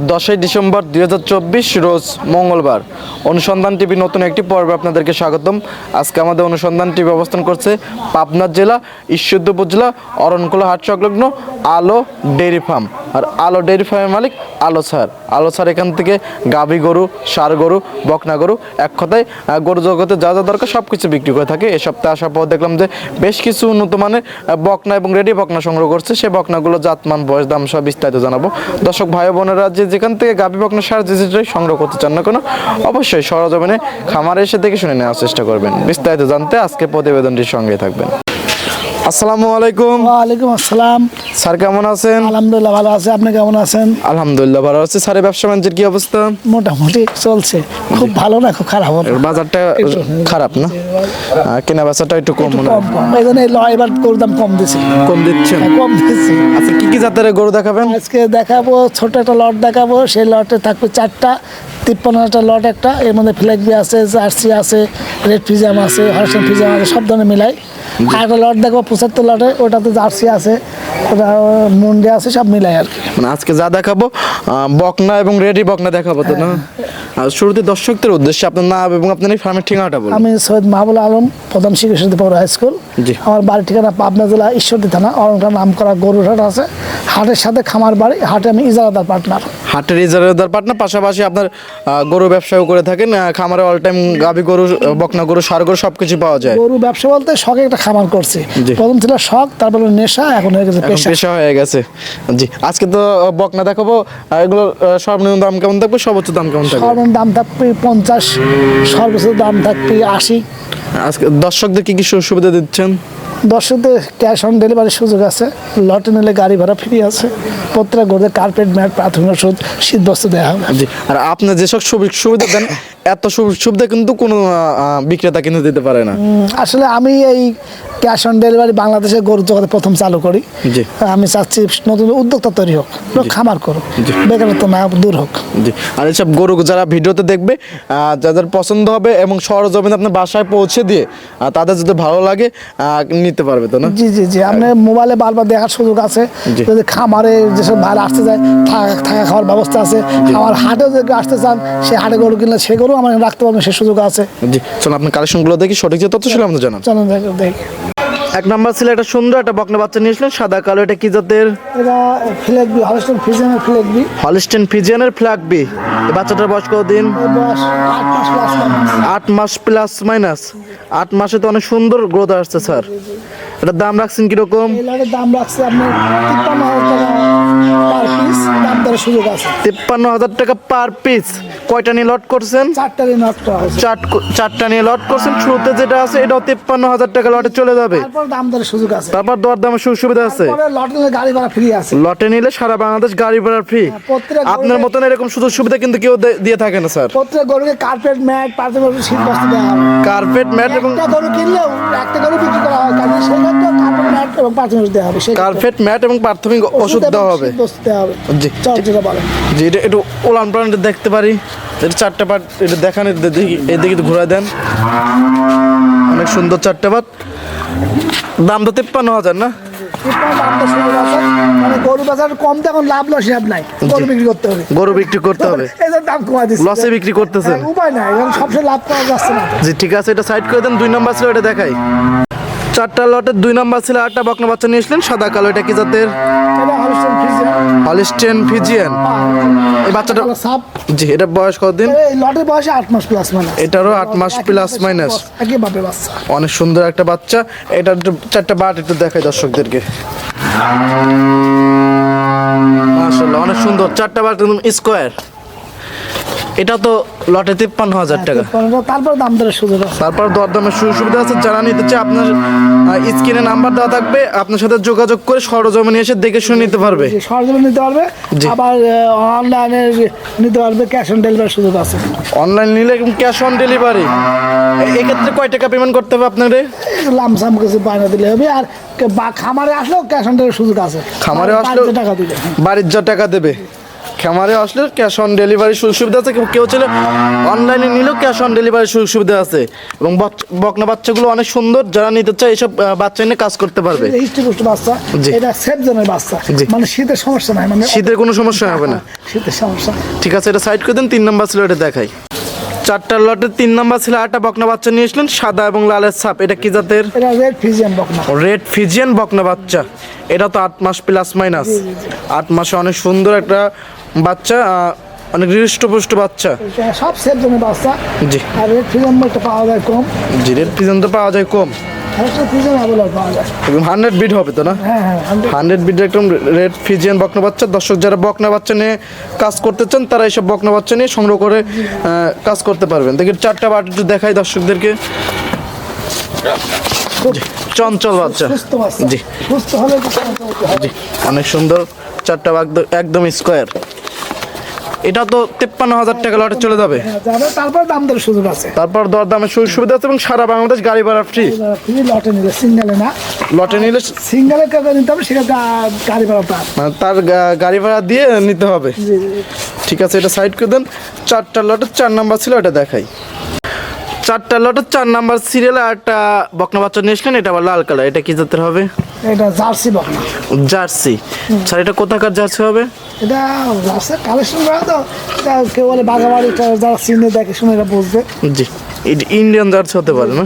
দশই ডিসেম্বর দুই হাজার চব্বিশ, রোজ মঙ্গলবার। অনুসন্ধান টিভি নতুন একটি পর্বে আপনাদেরকে স্বাগতম। আজকে আমাদের অনুসন্ধান টিভি অবস্থান করছে পাবনা জেলা, ঈশ্বরদ উপজেলা, অরণকুলা হাট সংলগ্ন আলো ডেয়ারি ফার্ম। আর আলো ডেয়ারি ফার্মের মালিক আলো স্যার। আলো স্যার এখান থেকে গাভী গরু, সার গরু, বকনা গরু এক কথায় গরু জগতে যা যা দরকার সব কিছু বিক্রি করে থাকে। এ সপ্তাহে আসার পর দেখলাম যে বেশ কিছু উন্নত মানের বকনা এবং রেডি বকনা সংগ্রহ করছে। সে বকনাগুলো জাতমান, বয়স, দাম সব বিস্তারিত জানাব। দর্শক, ভাই বোনেরা যে যেখান থেকে গাভী বকন সার যে যেটাই সংগ্রহ করতে চান না কোনো, অবশ্যই সরজমিনে খামারে এসে দেখে শুনে নেওয়ার চেষ্টা করবেন। বিস্তারিত জানতে আজকে প্রতিবেদনটির সঙ্গে থাকবেন। আসসালামু আলাইকুম। ওয়ালাইকুম আসসালাম। স্যার কেমন আছেন? আলহামদুলিল্লাহ ভালো আছে। আপনি কেমন আছেন? আলহামদুলিল্লাহ ভালো আছে। স্যারের ব্যবসা বাণিজ্যের কি অবস্থা? মোটামুটি চলছে। খুব ভালো না খুব খারাপ না বাজারটা খারাপ না? কেনা বেচাটা একটু কম মনে হয়। এই জন্য এবার গরুর দাম কম দিছি। কম দিচ্ছেন? কম দিছি। আচ্ছা কি কি জাতের গরু দেখাবেন? আজকে দেখাবো ছোট একটা লট দেখাবো। সেই লটে থাকবে চারটা। তিপ্পান্নটা লট একটা এর মধ্যে ফ্লেগবি আছে জার্সি আছে রেড ফিজাম আছে হরসন ফিজাম আছে সব ধরনের মিলাই। আর একটা লট দেখব পঁচাত্তর লটে ওটাতে জার্সি আছে ওটা মুন্ডে আছে সব মিলাই আর কি। মানে আজকে যা দেখাবো বকনা এবং রেডি বকনা দেখাবো তো না? শুরুতে দর্শকদের উদ্দেশ্যে আপনার নাম এবং আপনার এই ফার্মের ঠিকানাটা বলুন। আমি সৈয়দ মাহবুল আলম প্রধান শিক্ষক পৌর হাই স্কুল জি। আমার বাড়ির ঠিকানা পাবনা জেলা ঈশ্বরদী থানা অরংটা নাম করা গরুর হাট আছে। হাটের সাথে খামার বাড়ি হাটে আমি ইজারাদার পার্টনার হাটের ইজারাদার পাটনা পাশাপাশি আপনার গরু ব্যবসাও করে থাকেন খামারে অল টাইম গাভী গরু বকনা গরু সার গরু সবকিছু পাওয়া যায়। গরু ব্যবসা বলতে শখে একটা খামার করছি। প্রথম ছিল শখ তারপরে নেশা এখন হয়ে গেছে পেশা। হয়ে গেছে। জি আজকে তো বকনা দেখাবো এগুলো সর্বনিম্ন দাম কেমন থাকবে সর্বোচ্চ দাম কেমন থাকবে? সর্বনিম্ন দাম থাকবে পঞ্চাশ সর্বোচ্চ দাম থাকবে আশি। আজকে দর্শকদের কি কি সুবিধা দিচ্ছেন? দর্শকদের ক্যাশ অন ডেলিভারির সুযোগ আছে, লটে নিলে গাড়ি ভাড়া ফ্রি আছে, প্রত্যেকটা ঘরে কার্পেট ম্যাট প্রাথমিক ওষুধ শীত বস্ত্র দেওয়া হবে। আর আপনার যেসব সুবি- সুবিধা দেন এত সুবিধা কিন্তু কোনো বিক্রেতা কিন্তু দিতে পারে না। আসলে আমি এই ক্যাশ অন ডেলিভারি বাংলাদেশে গরু জগতে প্রথম চালু করি। আমি চাচ্ছি নতুন উদ্যোক্তা তৈরি হোক লোক খামার করুক বেকারত্ব না দূর হোক। জি। আর এইসব গরু যারা ভিডিওতে দেখবে যাদের পছন্দ হবে এবং সরজমিনে আপনার বাসায় পৌঁছে দিয়ে তাদের যদি ভালো লাগে নিতে পারবে তো না? জি জি জি। আপনি মোবাইলে বারবার দেখার সুযোগ আছে। যদি খামারে যেসব ভালো আসতে যায় থাকা থাকা খাওয়ার ব্যবস্থা আছে আমার হাটেও যদি আসতে চান সে হাটে গরু কিনলে সে গরু আমার এখানে রাখতে পারবেন সে সুযোগ আছে। জি চলো আপনার কালেকশনগুলো দেখি সঠিক যে তথ্য ছিল আমাদের জানান। চলেন দেখি- এক নাম্বার ছিল একটা সুন্দর একটা বকনা বাচ্চা নিয়েছিলেন সাদা কালো এটা কি জাতের? এটা ফ্লেগবি হলস্টন ফিজিয়ানের ফ্লেগবি হলিস্টেন ফিজিয়ানের ফ্ল্যাগ বি। এই বাচ্চাটার বয়স কতদিন? বয়স আট মাস প্লাস আট মাস প্লাস মাইনাস। আট মাসে তো অনেক সুন্দর গ্রোথ আসছে স্যার। এটার দাম রাখছেন কীরকম? এই লটের দাম রাখছে আপনার তিপ্পান্ন হাজার টাকা পার পিস দাম দরের সুযোগ আছে। তিপ্পান্ন হাজার টাকা পার পিস কয়টা নিয়ে লট করছেন? চারটারই নট করা হয়েছে। চার চারটা নিয়ে লট করছেন। শুরুতে যেটা আছে এটাও তিপ্পান্ন হাজার টাকা লটে চলে যাবে। তারপর দাম দরের সুযোগ আছে। তারপর দর দামের সুযোগ সুবিধা আছে। লট নিলে গাড়ি ভাড়া ফ্রি আছে। লটে নিলে সারা বাংলাদেশ গাড়ি ভাড়া ফ্রি আপনার গরুকে- মতন এরকম সুযোগ সুবিধা কিন্তু কেউ দিয়ে থাকে না স্যার। প্রত্যেক গরুকে কার্পেট ম্যাট পার্থিব শীত বস্ত্র দেওয়া হবে কার্পেট ম্যাট এবং একটা গরু কিনলেও একটা গরু বিক্রি করা হয় কারণ ম্যাট এবং পার্থিব দেওয়া হবে কার্পেট ম্যাট এবং প্রাথমিক ওষুধ দেওয়া হবে। শীত দেওয়া হবে। জি। যেটা যে এটা একটু ওলান দেখতে পারি। এটা চারটে পাট এটা দেখান এদিকে ঘুরে দেন। অনেক সুন্দর চারটে পাট দাম তো তিপ্পান্ন হাজার না? মানে গরু বাজার কম তো এখন লাভ লস হিসাব নাই। গরু বিক্রি করতে হবে। গরু বিক্রি করতে হবে। এই দাম কমা দিচ্ছে। লসে বিক্রি করতেছেন। হ্যাঁ, উপায় নাই। এখন সবসময় লাভ করা যাচ্ছে না। জি ঠিক আছে এটা সাইড করে দেন। দুই নাম্বার ছিল এটা দেখাই। চারটা লটের দুই নাম্বার ছিল আটটা বকনা বাচ্চা নিয়ে এসলেন সাদা কালো এটা কি জাতের? Holstein Friesian. এই বাচ্চাটা জি এটা বয়স কতদিন? এই লটের বয়সে আট মাস প্লাস মাইনাস এটারও আট মাস প্লাস মাইনাস অনেক সুন্দর একটা বাচ্চা। এটা একটু চারটা বাট একটু দেখাই দর্শকদেরকে। মাশাআল্লাহ অনেক সুন্দর। চারটা বাট একদম স্কোয়ার এটা তো লটে তিপ্পান্ন হাজার টাকা। তারপর দাম দরের সুযোগ আছে তারপর দরদামের সুযোগ সুবিধা আছে যারা নিতে চায় আপনার স্ক্রিনে নাম্বার দেওয়া থাকবে আপনার সাথে যোগাযোগ করে সরজমিনে এসে দেখে শুনে নিতে পারবে। যে নিতে পারবে। আবার অনলাইনে নিতে পারবে ক্যাশ অন ডেলিভারি সুযোগ আছে। অনলাইন নিলে ক্যাশ অন ডেলিভারি এক্ষেত্রে কয় টাকা পেমেন্ট করতে হবে আপনারে? লামসাম কিছু বায়না দিলে হবে আর বা খামারে আসলেও ক্যাশ অন ডেলিভারির সুযোগ আছে। খামারে আসলেও টাকা দিলে বাড়ির যা টাকা দেবে। খামারে আসলে ক্যাশ অন ডেলিভারি সুযোগ সুবিধা আছে। কেউ- চলে অনলাইনে নিলেও ক্যাশ অন ডেলিভারি সুযোগ সুবিধা আছে। এবং বকনা বাচ্চাগুলো অনেক সুন্দর। যারা নিতে চায় এসব বাচ্চা নিয়ে কাজ করতে পারবে। বাচ্চা এটা সেফ জনের বাচ্চা। মানে শীতের সমস্যা নাই মানে শীতের কোনো সমস্যা হবে না। শীতের সমস্যা। ঠিক আছে এটা সাইড করে দেন তিন নম্বর ছিল এটা দেখাই। চারটা লটে তিন নাম্বার ছিল আটটা বকনা বাচ্চা নিয়ে এসলেন সাদা এবং লালের ছাপ। এটা কি জাতের? রেড ফিজিয়ান বকনা। রেড ফিজিয়ান বকনা বাচ্চা। এটা তো আট মাস প্লাস মাইনাস আট মাসে অনেক সুন্দর একটা বাচ্চা অনেক হৃষ্টপুষ্ট বাচ্চা। সব সেফ বাচ্চা। জি। আর রেড ফিজিয়ান পাওয়া যায় কম। জি রেড ফিজিয়ান তো পাওয়া যায় কম। হান্ড্রেড বিট হবে তো না? হ্যাঁ হ্যাঁ হান্ড্রেড। বিটের একদম রেড ফিজিয়ান বকনা বাচ্চা। দর্শক যারা বকনা বাচ্চা নিয়ে কাজ করতে চান তারা এইসব বকনা বাচ্চা নিয়ে সংগ্রহ করে কাজ করতে পারবেন। দেখি চারটা বাট একটু দেখাই দর্শকদেরকে। চঞ্চল বাচ্চা। জি। অনেক সুন্দর। চারটা একদম স্কোয়ার এটা তো তেপ্পান্ন হাজার টাকা লটে চলে যাবে। হ্যাঁ, তারপর দাম দর সুযোগ আছে। তারপর দর দামের সুযোগ সুবিধা আছে এবং সারা বাংলাদেশ গাড়ি ভাড়া ফ্রি ফ্রি লটে নিলে সিঙ্গেলে না। লটে নিলে সিঙ্গেলে কাজে নিতে হবে সেটা গাড়ি ভাড়া তার। মানে গাড়ি ভাড়া দিয়ে নিতে হবে। ঠিক আছে এটা সাইড করে দেন। চারটা লটের চার নাম্বার ছিল এটা দেখাই। চারটা লটের চার নাম্বার সিরিয়াল আর একটা বকনা বাচ্চা নিয়ে এসলেন এটা আবার লাল কালার এটা কি জাতের হবে? এটা জার্সি বকনা। জার্সি। স্যার এটা কোথাকার জার্সি হবে? এটা জার্সি কালেকশন করা তো এটা কেউ বলে বাগাবাড়ি যারা চিনে দেখে শুনে এটা বুঝবে। জি এটা ইন্ডিয়ান জার্সি হতে পারে না?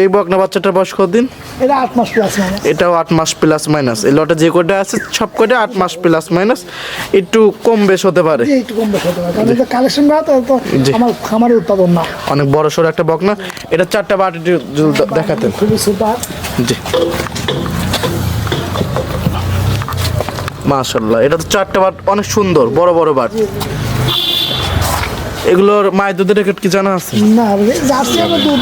এই বকনা বাচ্চাটার বয়স কতদিন? এটা আট মাস প্লাস মানে এটাও আট মাস প্লাস মাইনাস এই লটে যে কটা আছে সব কটা আট মাস প্লাস মাইনাস একটু কম বেশ হতে পারে। একটু কম বেশি হতে পারে। কারণ এটা কালেকশন করা তো আমার খামারের উৎপাদন না। অনেক বড় সড়ো একটা বকনা এটা চারটা বাটি দেখাতেন। খুবই সুপার। জি। মাশাল্লাহ এটা তো চারটা বাট অনেক সুন্দর বড় বড় বাট এগুলোর মায়ের দুধের রেকর্ড কি জানা আছে? না জার্সি দুধ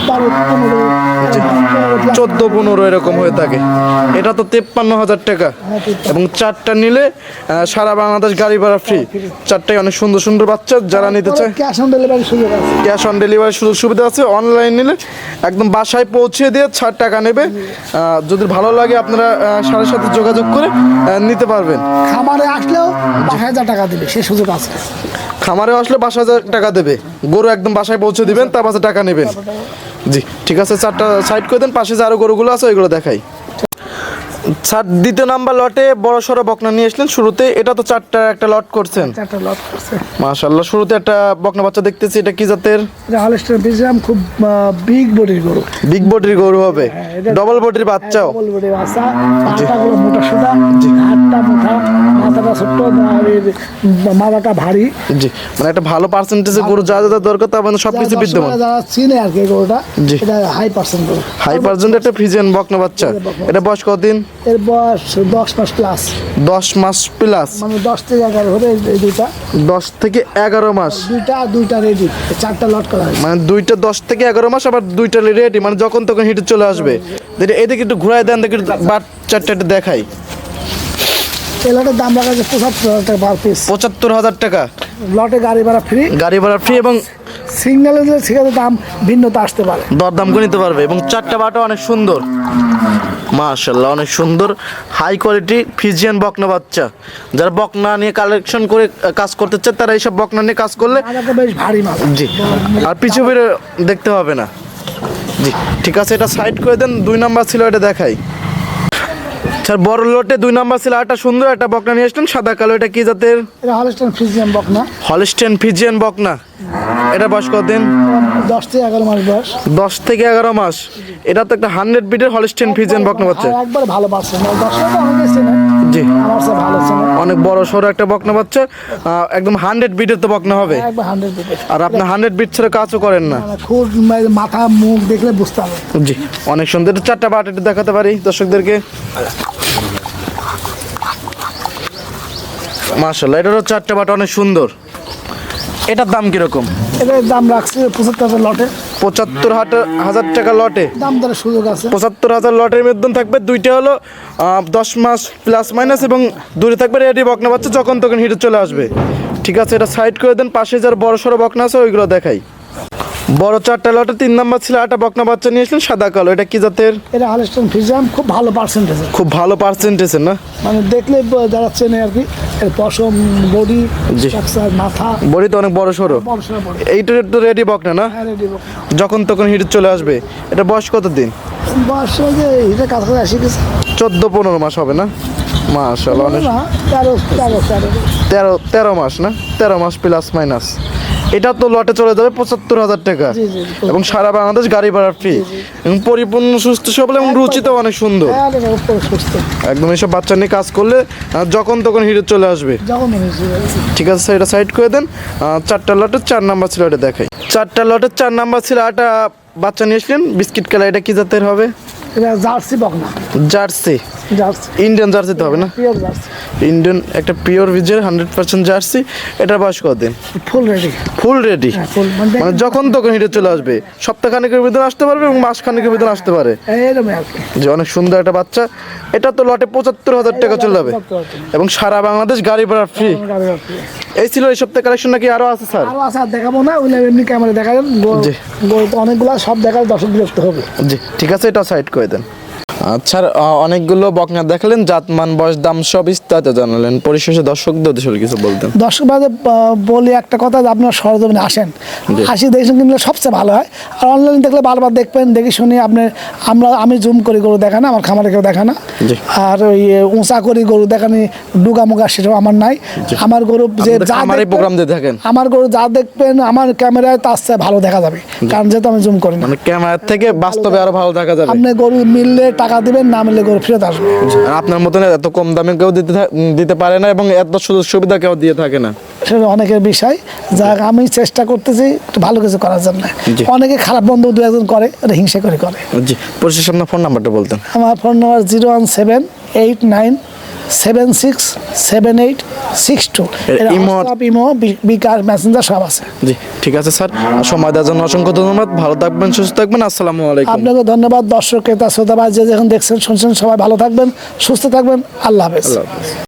চোদ্দ পনেরো এরকম হয়ে থাকে। এটা তো তেপ্পান্ন হাজার টাকা। এবং চারটা নিলে সারা বাংলাদেশ গাড়ি ভাড়া ফ্রি। চারটায় অনেক সুন্দর সুন্দর বাচ্চা যারা নিতে চায়। ক্যাশ অন ডেলিভারি সুযোগ আছে। ক্যাশ অন ডেলিভারি সুযোগ সুবিধা আছে। অনলাইন নিলে একদম বাসায় পৌঁছে দিয়ে ছাড় টাকা নেবে। যদি ভালো লাগে আপনারা সারের সাথে যোগাযোগ করে নিতে পারবেন। খামারে আসলেও পাঁচ হাজার টাকা দিবে সে সুযোগ আছে। খামারে আসলে পাঁচ হাজার টাকা দেবে। গরু একদম বাসায় পৌঁছে দিবেন তার পাশে টাকা নেবেন। জি, ঠিক আছে, চারটা সাইড করে দেন, পাশে যে আরও গরুগুলো আছে, ওইগুলো দেখাই। স্যার দ্বিতীয় নাম্বার লটে বড় সড়ো বকনা নিয়ে আসলেন। শুরুতে এটা তো চারটা একটা লট করছেন। চারটা লট করছে। মাশাল্লাহ শুরুতে একটা বকনা বাচ্চা দেখতেছি এটা কি জাতের? খুব বিগ বডির গরু। বিগ বডির গরু হবে। ডবল বডির বাচ্চাও। ডবল বডি বাচ্চা। পাটাগুলো মোটা সোটা হাতটা মোটা মাথাটা ছোট্ট মাথাটা ভারী। জি মানে একটা ভালো পার্সেন্টেজে গরু যা যা দরকার তার মানে সবকিছু বিদ্যমান। যারা চিনে আর কি গরুটা এটা হাই পার্সেন্ট হাই পার্সেন্ট একটা ফ্রিজিয়ান বকনা বাচ্চা। এটা বয়স কতদিন? এর বয়স দশ মাস প্লাস দশ মাস প্লাস মানে দশ থেকে এগারো হবে এই- দুইটা। দশ থেকে এগারো মাস। দুইটা দুইটা রেডি চারটা লট করা মানে দুইটা দশ থেকে এগারো মাস আবার দুইটা রেডি মানে যখন তখন হিটে চলে আসবে। এদিকে একটু ঘুরাই দেন দেখি বাট চারটা একটু দেখাই। এই লটের দাম রাখা আছে পঁচাত্তর হাজার টাকা পার পিস পঁচাত্তর হাজার টাকা। লটে গাড়ি ভাড়া ফ্রি গাড়ি ভাড়া ফ্রি এবং সিঙ্গেলে যে সেখানে দাম ভিন্নতা আসতে পারে। দরদাম করে নিতে পারবে এবং চারটা বাটা অনেক সুন্দর। মাশাল্লাহ অনেক সুন্দর হাই কোয়ালিটি ফিজিয়ান বকনা বাচ্চা। যারা বকনা নিয়ে কালেকশন করে কাজ করতে চায় তারা এইসব বকনা নিয়ে কাজ করলে বেশ ভারী মাছ জি আর পিছু ফিরে দেখতে হবে না। জি ঠিক আছে এটা সাইড করে দেন দুই নাম্বার ছিল এটা দেখাই। স্যার বড় লটে দুই নাম্বার ছিল একটা সুন্দর একটা বকনা নিয়ে আসলেন সাদা কালো এটা কি জাতের? এটা হলস্টার ফ্রিজিয়াম বক হলস্টেন ফিজিয়ান বকনা। এটা বয়স কতদিন? দশ থেকে এগারো মাস বয়স। দশ থেকে এগারো মাস। এটা তো একটা হান্ড্রেড বিটের হলস্টেন ফিজিয়ান বকনা বাচ্চা একবার ভালো পাচ্ছে না দশ টাকা অনেক জি। অনেক বড় সড়ো একটা বকনা বাচ্চা একদম হান্ড্রেড বিটের তো বকনা হবে। দিতে আর আপনি হান্ড্রেড বিট ছাড়া কাজও করেন না। খুব মানে মাথা মুখ দেখলে বুঝতে হবে। জি অনেক সুন্দর। চারটা বাট একটু দেখাতে পারি দর্শকদেরকে। মাশাল্লাহ এটারও চারটা বাট অনেক সুন্দর। এটার দাম কীরকম? এটার দাম রাখছে পঁচাত্তর হাজার লটে। পঁচাত্তর হাজার টাকা লটে? দাম দরের সুযোগ আছে। পঁচাত্তর হাজার লটের মধ্যে থাকবে দুইটা হলো দশ মাস প্লাস মাইনাস এবং দূরে থাকবে রেডি বকনা বাচ্চা যখন তখন হিটে চলে আসবে। ঠিক আছে এটা সাইড করে দেন পাশে যার বড় সড়ো বকনা আছে ওইগুলো দেখাই। বড় চারটা লটে তিন নাম্বার ছিল আটা বকনা বাচ্চা নিয়ে আসলেন সাদা কালো। এটা কি জাতের? এটা হালস্টন ফিজাম খুব ভালো পার্সেন্টেজ খুব ভালো পার্সেন্টেজের না? মানে দেখলে যারা চেনে আর কি এর পশম বডি স্ট্রাকচার মাথা। বড়ি তো অনেক বড় সড়ো বডি তো রেডি বকনা না? হ্যাঁ যখন তখন হিট চলে আসবে। এটা বয়স কত দিন বয়স যে এটা কাছাকাছি আসি গেছে চোদ্দ পনেরো মাস হবে না? মাস তেরো তেরো তেরো। তেরো মাস না? তেরো মাস প্লাস মাইনাস এটা তো লটে চলে যাবে পঁচাত্তর হাজার টাকা। এবং সারা বাংলাদেশ গাড়ি ভাড়া ফ্রি এবং পরিপূর্ণ সুস্থ সবল এবং রুচিতেও অনেক সুন্দর। হ্যাঁ একদম এসব বাচ্চা নিয়ে কাজ করলে যখন তখন হিরো চলে আসবে। ঠিক আছে স্যার এটা সাইড করে দেন। চারটা লটের চার নাম্বার ছিল এটা দেখাই। চারটা লটের চার নাম্বার ছিল আটা বাচ্চা নিয়ে আসলেন। বিস্কিট কালার এটা কি জাতের হবে? জার্সি বকনা। জার্সি। জার্সি। ইন্ডিয়ান জার্সিতে হবে না? জার্সি। ইন্ডিয়ান একটা পিওর ভিজের হান্ড্রেড পার্সেন্ট জার্সি। এটার বয়স কতদিন? ফুল রেডি ফুল রেডি মানে মানে যখন তখন হিটে চলে আসবে। সপ্তাহখানেকের ভিতরে আসতে পারবে এবং মাস খানেকের ভিতরে আসতে পারে। যে অনেক সুন্দর একটা বাচ্চা। এটা তো লটে পঁচাত্তর হাজার টাকা চলে যাবে। এবং সারা বাংলাদেশ গাড়ি ভাড়া ফ্রি এই ছিল এই সপ্তাহে কালেকশন নাকি আরও আছে স্যার? আরও আছে আর দেখাবো না ওইলে এমনি ক্যামেরা দেখা যান জি। অনেকগুলো সব দেখার দর্শক বিরক্ত হবে। জি ঠিক আছে এটা সাইড করে দেন। আচ্ছা অনেকগুলো বকনা দেখালেন জাতমান বয়স দাম সব বিস্তারিত জানালেন। পরিশেষে দর্শকদের উদ্দেশ্যে কিছু বলতেন। দর্শক বাদে বলি একটা কথা যে আপনার সরজমিনে আসেন। আসি দেখে কিনলে সবচেয়ে ভালো হয়। আর অনলাইনে দেখলে বারবার দেখবেন দেখে শুনি আপনি আমরা আমি জুম করি গরু দেখা না আমার খামারে কেউ দেখা না। আর ওই উঁচা করি গরু দেখানি ডুগা মুগা সেটাও আমার নাই। আমার গরু যে যা প্রোগ্রাম দিয়ে থাকেন। আমার গরু যা দেখবেন আমার ক্যামেরায় তার চেয়ে ভালো দেখা যাবে। কারণ যেহেতু আমি জুম করি না। মানে ক্যামেরার থেকে বাস্তবে আরও ভালো দেখা যাবে। আপনি গরু মিললে টাকা দিবেন, না মিললে গরু ফেরত আসবে। আপনার মতন এত কম দামে কেউ দিতে দিতে পারে না এবং এত সুযোগ সুবিধা কেউ দিয়ে থাকে না। সেটা অনেকের বিষয় যা আমি চেষ্টা করতেছি একটু ভালো কিছু করার জন্য। অনেকে খারাপ বন্ধু দু একজন করে ওটা হিংসা করে করে। জি পরিশেষে ফোন নাম্বারটা বলতেন? আমার phone number zero one seven eight nine seven six seven eight six two imo- imo B- bKash messenger সব আছে। জি ঠিক আছে স্যার। সময় দেওয়ার জন্য অসংখ্য ধন্যবাদ। ভালো থাকবেন সুস্থ থাকবেন। আসসালামু আলাইকুম। আপনাকে ধন্যবাদ দর্শক ক্রেতা শ্রোতাবাজ যে যখন দেখছেন শুনছেন সবাই ভালো থাকবেন সুস্থ থাকবেন। আল্লাহ হাফেজ। আল্লাহ হাফেজ।